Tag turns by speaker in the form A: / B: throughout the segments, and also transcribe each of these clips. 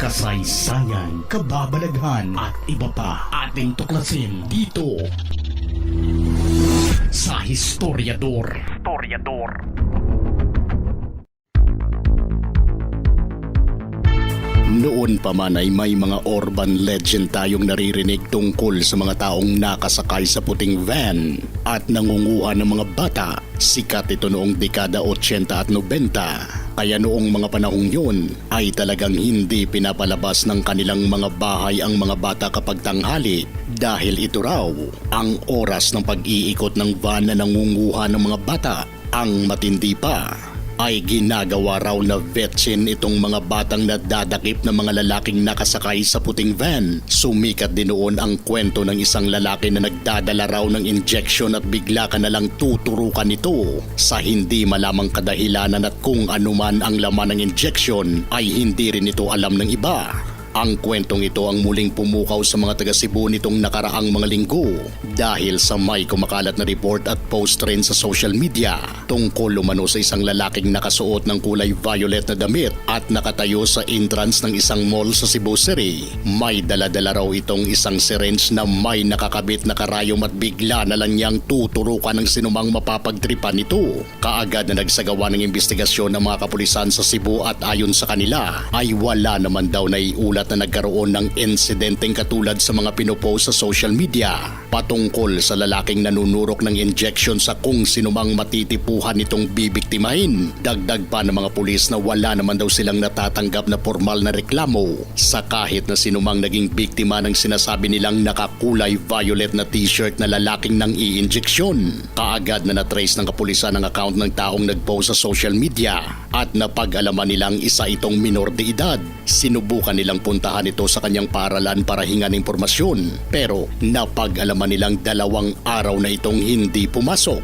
A: kasaysayan, kababalaghan at iba pa ating tuklasin dito sa Historiador. Historiador.
B: Noon pa man ay may mga urban legend tayong naririnig tungkol sa mga taong nakasakay sa puting van at nangunguha ng mga bata. Sikat ito noong dekada 80 at 90. Kaya noong mga panahong yun ay talagang hindi pinapalabas ng kanilang mga bahay ang mga bata kapag tanghali dahil ito raw ang oras ng pag-iikot ng van na nangunguha ng mga bata. Ang matindi pa ay ginagawa raw na vetsin itong mga batang nadadakip na mga lalaking nakasakay sa puting van. Sumikat din noon ang kwento ng isang lalaki na nagdadala raw ng injection at bigla ka na lang tuturukan nito sa hindi malamang kadahilanan at kung anuman ang laman ng injection ay hindi rin ito alam ng iba. Ang kwentong ito ang muling pumukaw sa mga taga Cebu nitong nakaraang mga linggo dahil sa may kumakalat na report at post rin sa social media tungkol lumano sa isang lalaking nakasuot ng kulay violet na damit at nakatayo sa entrance ng isang mall sa Cebu City. May daladala raw itong isang syringe na may nakakabit na karayom at bigla na lang niyang tuturukan ng sinumang mapapagtripan nito. Kaagad na nagsagawa ng investigasyon ng mga kapulisan sa Cebu at ayon sa kanila ay wala naman daw na iulat na nagkaroon ng insidenteng katulad sa mga pinopost sa social media patungkol sa lalaking nanunurok ng injection sa kung sinumang matitipuhan nitong bibiktimahin. Dagdag pa ng mga pulis na wala naman daw silang natatanggap na formal na reklamo sa kahit na sinumang naging biktima ng sinasabi nilang nakakulay violet na t-shirt na lalaking nang i-injeksyon. Kaagad na natrace ng kapulisan ang account ng taong nagpost sa social media at napag-alaman nilang isa itong minor de edad. Sinubukan nilang puntahan ito sa kanyang paralan para hingan impormasyon pero napag-alaman nilang dalawang araw na itong hindi pumasok.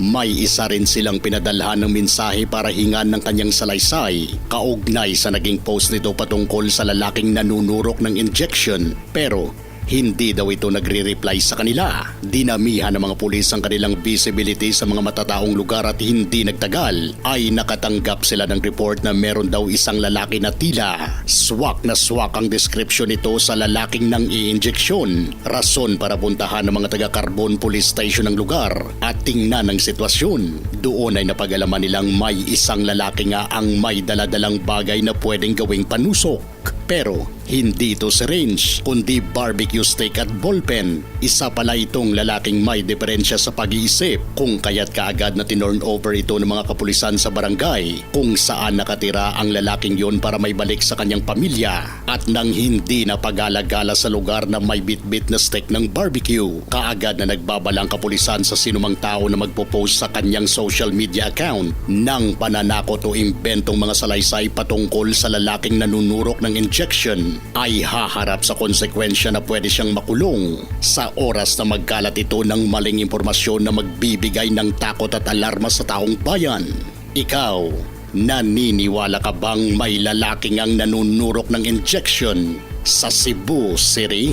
B: May isa rin silang pinadalhan ng mensahe para hingan ng kanyang salaysay kaugnay sa naging post nito patungkol sa lalaking nanunurok ng injection pero hindi daw ito nagre-reply sa kanila. Dinamihan ng mga pulis ang kanilang visibility sa mga matataong lugar at hindi nagtagal ay nakatanggap sila ng report na meron daw isang lalaki na tila. Swak na swak ang description nito sa lalaking nang i-injeksyon. Rason para puntahan ng mga taga-Carbon Police Station ng lugar at tingnan ang sitwasyon. Doon ay napag-alaman nilang may isang lalaki nga ang may daladalang bagay na pwedeng gawing panusok. Pero hindi ito syringe, kundi barbecue steak at ballpen. Isa pala itong lalaking may diferensya sa pag-iisip kung kaya't kaagad na tinorn over ito ng mga kapulisan sa barangay kung saan nakatira ang lalaking yon para may balik sa kanyang pamilya at nang hindi na pag-alagala sa lugar na may bitbit na steak ng barbecue. Kaagad na nagbabalang kapulisan sa sinumang tao na magpo-post sa kanyang social media account ng pananakot o imbentong mga salaysay patungkol sa lalaking nanunurok ng injection ay haharap sa konsekwensya na pwede siyang makulong sa oras na magkalat ito ng maling impormasyon na magbibigay ng takot at alarma sa taong bayan. Ikaw, naniniwala ka bang may lalaking ang nanunurok ng injection sa Cebu City?